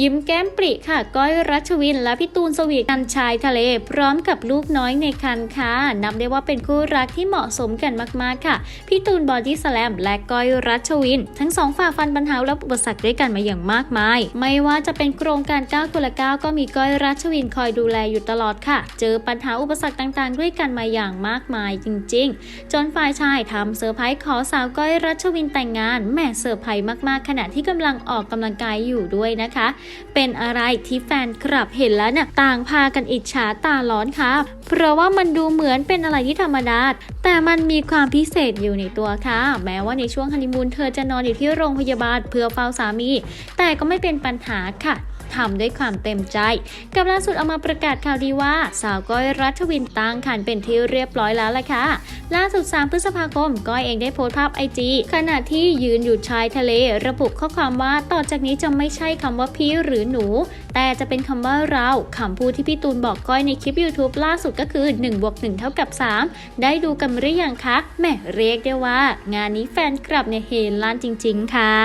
ยิ้มแก้มปริค่ะ ก้อยรัชวิน และพี่ตูนสวีทกันชายทะเล พร้อมกับลูกน้อยในคันค่ะ นับได้ว่าเป็นคู่รักที่เหมาะสมกันมากๆค่ะ พี่ตูนบอดี้สแลมและก้อยรัชวิน ทั้งสองฝ่าฟันปัญหาและอุปสรรคด้วยกันมาอย่างมากมาย ไม่ว่าจะเป็นโครงการ9คนละ9ก็มีก้อยรัชวินคอยดูแลอยู่ตลอดค่ะ เจอปัญหาอุปสรรคต่างๆ ด้วยกันมาอย่างมากมายจริง ๆ จนฝ่ายชายทำเซอร์ไพรส์ขอสาวก้อยรัชวินแต่งงานแหม่เซอร์ไพรส์มากๆขณะที่กำลังออกกำลังกายอยู่ด้วยนะคะเป็นอะไรที่แฟนคลับเห็นแล้วเนี่ยต่างพากันอิจฉาตาร้อนค่ะ เพราะว่ามันดูเหมือนเป็นอะไรที่ธรรมดา แต่มันมีความพิเศษอยู่ในตัวค่ะ แม้ว่าในช่วงฮันนีมูนเธอจะนอนอยู่ที่โรงพยาบาลเพื่อเฝ้าสามี แต่ก็ไม่เป็นปัญหาค่ะ ทำด้วยความเต็มใจ กับล่าสุดเอามาประกาศข่าวดีว่า สาวก้อยรัชวินตั้งครรภ์เป็นที่เรียบร้อยแล้วล่ะค่ะ ล่าสุด 3 พฤษภาคม ก้อยเองได้โพสต์ภาพไอจีขณะที่ยืนอยู่ชายทะเล ระบุข้อความว่าต่อจากนี้จะไม่ใช่คำว่าพี่หรือหนู แต่จะเป็นคำว่าเราคำพูดที่พี่ตูนบอกก้อยในคลิป YouTube ล่าสุดก็คือ1บวก1เท่ากับ 3 ได้ดูกันหรือยังคะแหม่เรียกได้ว่า งานนี้แฟนคลับเนี่ยเฮลั่นจริง ๆ ค่ะ